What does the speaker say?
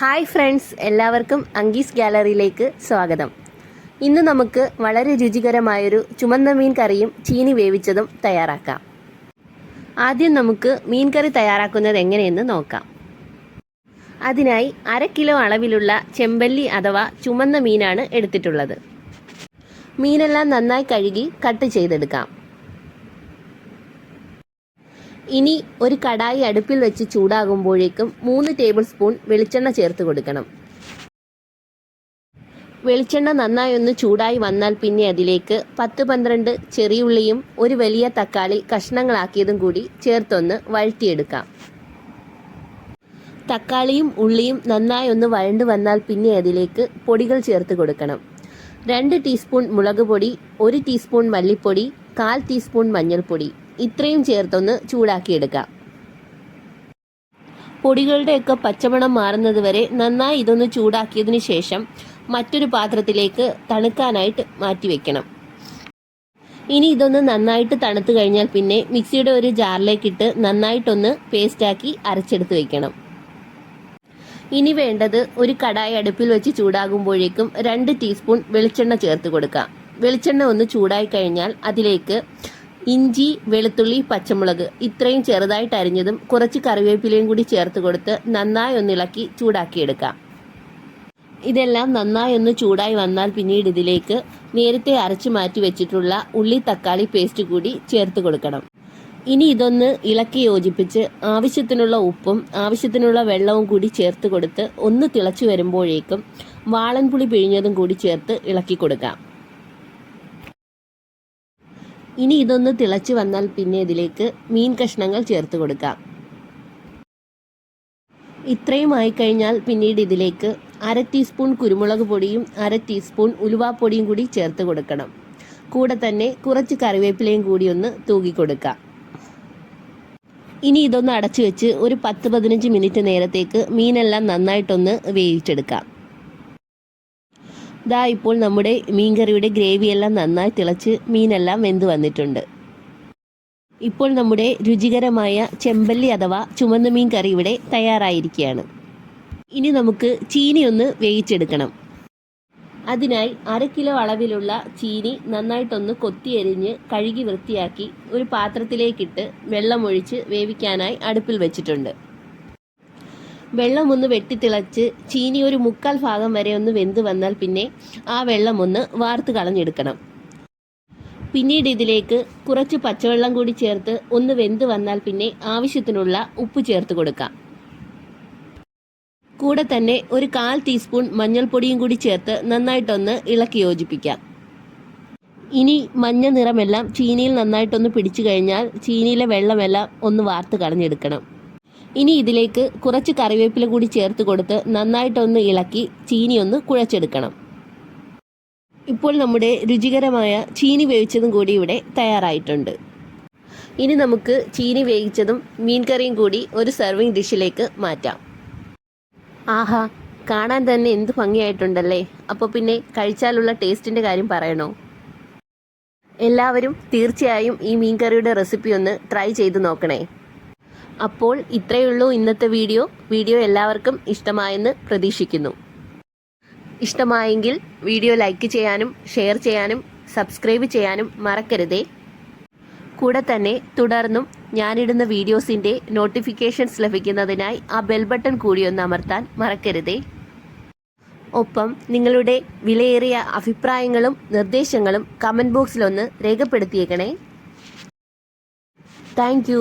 Hi friends എല്ലാവർക്കും അങ്കീസ് ഗാലറിയിലേക്ക് സ്വാഗതം. ഇന്ന് നമുക്ക് വളരെ രുചികരമായൊരു ചുമന്ന മീൻ കറിയും ചീനി വേവിച്ചതും തയ്യാറാക്കാം. ആദ്യം നമുക്ക് മീൻ കറി തയ്യാറാക്കുന്നത് എങ്ങനെയെന്ന് നോക്കാം. അതിനായി അര കിലോ അളവിലുള്ള ചെമ്പല്ലി അഥവാ ചുമന്ന മീനാണ് എടുത്തിട്ടുള്ളത്. മീനെല്ലാം നന്നായി കഴുകി കട്ട് ചെയ്തെടുക്കാം. ഇനി ഒരു കടായി അടുപ്പിൽ വെച്ച് ചൂടാകുമ്പോഴേക്കും മൂന്ന് ടേബിൾ സ്പൂൺ വെളിച്ചെണ്ണ ചേർത്ത് കൊടുക്കണം. വെളിച്ചെണ്ണ നന്നായി ഒന്ന് ചൂടായി വന്നാൽ പിന്നെ അതിലേക്ക് പത്ത് പന്ത്രണ്ട് ചെറിയുള്ളിയും ഒരു വലിയ തക്കാളി കഷ്ണങ്ങളാക്കിയതും കൂടി ചേർത്തൊന്ന് വഴറ്റിയെടുക്കാം. തക്കാളിയും ഉള്ളിയും നന്നായി ഒന്ന് വഴണ്ടു വന്നാൽ പിന്നെ അതിലേക്ക് പൊടികൾ ചേർത്ത് കൊടുക്കണം. രണ്ട് ടീസ്പൂൺ മുളക് പൊടി ഒരു ടീസ്പൂൺ മല്ലിപ്പൊടി കാൽ ടീസ്പൂൺ മഞ്ഞൾപ്പൊടി. ഇത്രയും ചേർത്തൊന്ന് ചൂടാക്കിയെടുക്കാം. പൊടികളുടെയൊക്കെ പച്ചമണം മാറുന്നത് വരെ നന്നായി ഇതൊന്ന് ചൂടാക്കിയതിന് ശേഷം മറ്റൊരു പാത്രത്തിലേക്ക് തണുക്കാനായിട്ട് മാറ്റിവെക്കണം ഇനി ഇതൊന്ന് നന്നായിട്ട് തണുത്തു കഴിഞ്ഞാൽ പിന്നെ മിക്സിയുടെ ഒരു ജാറിലേക്കിട്ട് നന്നായിട്ടൊന്ന് പേസ്റ്റാക്കി അരച്ചെടുത്ത് വെക്കണം. ഇനി വേണ്ടത് ഒരു കടായി അടുപ്പിൽ വെച്ച് ചൂടാകുമ്പോഴേക്കും രണ്ട് ടീസ്പൂൺ വെളിച്ചെണ്ണ ചേർത്ത് കൊടുക്കാം. വെളിച്ചെണ്ണ ഒന്ന് ചൂടായി കഴിഞ്ഞാൽ അതിലേക്ക് ഇഞ്ചി വെളുത്തുള്ളി പച്ചമുളക് ഇത്രയും ചെറുതായിട്ട് അരിഞ്ഞതും കുറച്ച് കറിവേപ്പിലയും കൂടി ചേർത്ത് കൊടുത്ത് നന്നായി ഒന്ന് ഇളക്കി ചൂടാക്കിയെടുക്കാം. ഇതെല്ലാം നന്നായി ഒന്ന് ചൂടായി വന്നാൽ പിന്നീട് ഇതിലേക്ക് നേരത്തെ അരച്ചു മാറ്റി വെച്ചിട്ടുള്ള ഉള്ളി തക്കാളി പേസ്റ്റ് കൂടി ചേർത്ത് കൊടുക്കണം. ഇനി ഇതൊന്ന് ഇളക്കി യോജിപ്പിച്ച് ആവശ്യത്തിനുള്ള ഉപ്പും ആവശ്യത്തിനുള്ള വെള്ളവും കൂടി ചേർത്ത് കൊടുത്ത് ഒന്ന് തിളച്ചു വരുമ്പോഴേക്കും വാളൻപുളി പിഴിഞ്ഞതും കൂടി ചേർത്ത് ഇളക്കി കൊടുക്കാം. ഇനി ഇതൊന്ന് തിളച്ചു വന്നാൽ പിന്നെ ഇതിലേക്ക് മീൻ കഷ്ണങ്ങൾ ചേർത്ത് കൊടുക്കാം. ഇത്രയും ആയിക്കഴിഞ്ഞാൽ പിന്നീട് ഇതിലേക്ക് അര ടീസ്പൂൺ കുരുമുളക് പൊടിയും അര ടീസ്പൂൺ ഉലുവാപ്പൊടിയും കൂടി ചേർത്ത് കൊടുക്കണം. കൂടെ തന്നെ കുറച്ച് കറിവേപ്പിലയും കൂടി ഒന്ന് തൂകി കൊടുക്കാം. ഇനി ഇതൊന്ന് അടച്ചു വെച്ച് ഒരു പത്ത് പതിനഞ്ച് മിനിറ്റ് നേരത്തേക്ക് മീനെല്ലാം നന്നായിട്ടൊന്ന് വേവിച്ചെടുക്കാം. ദാ ഇപ്പോൾ നമ്മുടെ മീൻകറിയുടെ ഗ്രേവിയെല്ലാം നന്നായി തിളച്ച് മീനെല്ലാം വെന്ത് വന്നിട്ടുണ്ട്. ഇപ്പോൾ നമ്മുടെ രുചികരമായ ചെമ്പല്ലി അഥവാ ചുമന്ന മീൻ കറി ഇവിടെ തയ്യാറായിരിക്കുകയാണ്. ഇനി നമുക്ക് ചീനി ഒന്ന് വേവിച്ചെടുക്കണം. അതിനായി അര കിലോ അളവിലുള്ള ചീനി നന്നായിട്ടൊന്ന് കൊത്തിയരിഞ്ഞ് കഴുകി വൃത്തിയാക്കി ഒരു പാത്രത്തിലേക്കിട്ട് വെള്ളമൊഴിച്ച് വേവിക്കാനായി അടുപ്പിൽ വെച്ചിട്ടുണ്ട്. വെള്ളം ഒന്ന് വെട്ടിത്തിളച്ച് ചീനി ഒരു മുക്കാൽ ഭാഗം വരെ ഒന്ന് വെന്ത് വന്നാൽ പിന്നെ ആ വെള്ളം ഒന്ന് വാർത്ത് കളഞ്ഞെടുക്കണം. പിന്നീട് ഇതിലേക്ക് കുറച്ച് പച്ചവെള്ളം കൂടി ചേർത്ത് ഒന്ന് വെന്ത് വന്നാൽ പിന്നെ ആവശ്യത്തിനുള്ള ഉപ്പ് ചേർത്ത് കൊടുക്കാം. കൂടെ തന്നെ ഒരു കാൽ ടീസ്പൂൺ മഞ്ഞൾപ്പൊടിയും കൂടി ചേർത്ത് നന്നായിട്ടൊന്ന് ഇളക്കി യോജിപ്പിക്കാം. ഇനി മഞ്ഞ നിറമെല്ലാം ചീനിയിൽ നന്നായിട്ടൊന്ന് പിടിച്ചു കഴിഞ്ഞാൽ ചീനിയിലെ വെള്ളമെല്ലാം ഒന്ന് വാർത്ത് കളഞ്ഞെടുക്കണം. ഇനി ഇതിലേക്ക് കുറച്ച് കറിവേപ്പില കൂടി ചേർത്ത് കൊടുത്ത് നന്നായിട്ടൊന്ന് ഇളക്കി ചീനി ഒന്ന് കുഴച്ചെടുക്കണം. ഇപ്പോൾ നമ്മുടെ രുചികരമായ ചീനി വേവിച്ചതും കൂടി ഇവിടെ തയ്യാറായിട്ടുണ്ട്. ഇനി നമുക്ക് ചീനി വേവിച്ചതും മീൻ കറിയും കൂടി ഒരു സെർവിങ് ഡിഷിലേക്ക് മാറ്റാം. ആഹാ കാണാൻ തന്നെ എന്ത് ഭംഗിയായിട്ടുണ്ടല്ലേ? അപ്പോൾ പിന്നെ കഴിച്ചാലുള്ള ടേസ്റ്റിന്റെ കാര്യം പറയണോ? എല്ലാവരും തീർച്ചയായും ഈ മീൻ കറിയുടെ റെസിപ്പി ഒന്ന് ട്രൈ ചെയ്ത് നോക്കണേ. അപ്പോൾ ഇത്രയേ ഉള്ളൂ ഇന്നത്തെ വീഡിയോ. വീഡിയോ എല്ലാവർക്കും ഇഷ്ടമായെന്ന് പ്രതീക്ഷിക്കുന്നു. ഇഷ്ടമായെങ്കിൽ വീഡിയോ ലൈക്ക് ചെയ്യാനും ഷെയർ ചെയ്യാനും സബ്സ്ക്രൈബ് ചെയ്യാനും മറക്കരുതേ. കൂടെ തന്നെ തുടർന്നും ഞാനിടുന്ന വീഡിയോസിന്റെ നോട്ടിഫിക്കേഷൻസ് ലഭിക്കുന്നതിനായി ആ ബെൽ ബട്ടൺ കൂടി ഒന്ന് അമർത്താൻ മറക്കരുതേ. ഒപ്പം നിങ്ങളുടെ വിലയേറിയ അഭിപ്രായങ്ങളും നിർദ്ദേശങ്ങളും കമന്റ് ബോക്സിലൊന്ന് രേഖപ്പെടുത്തിയേക്കണേ. താങ്ക്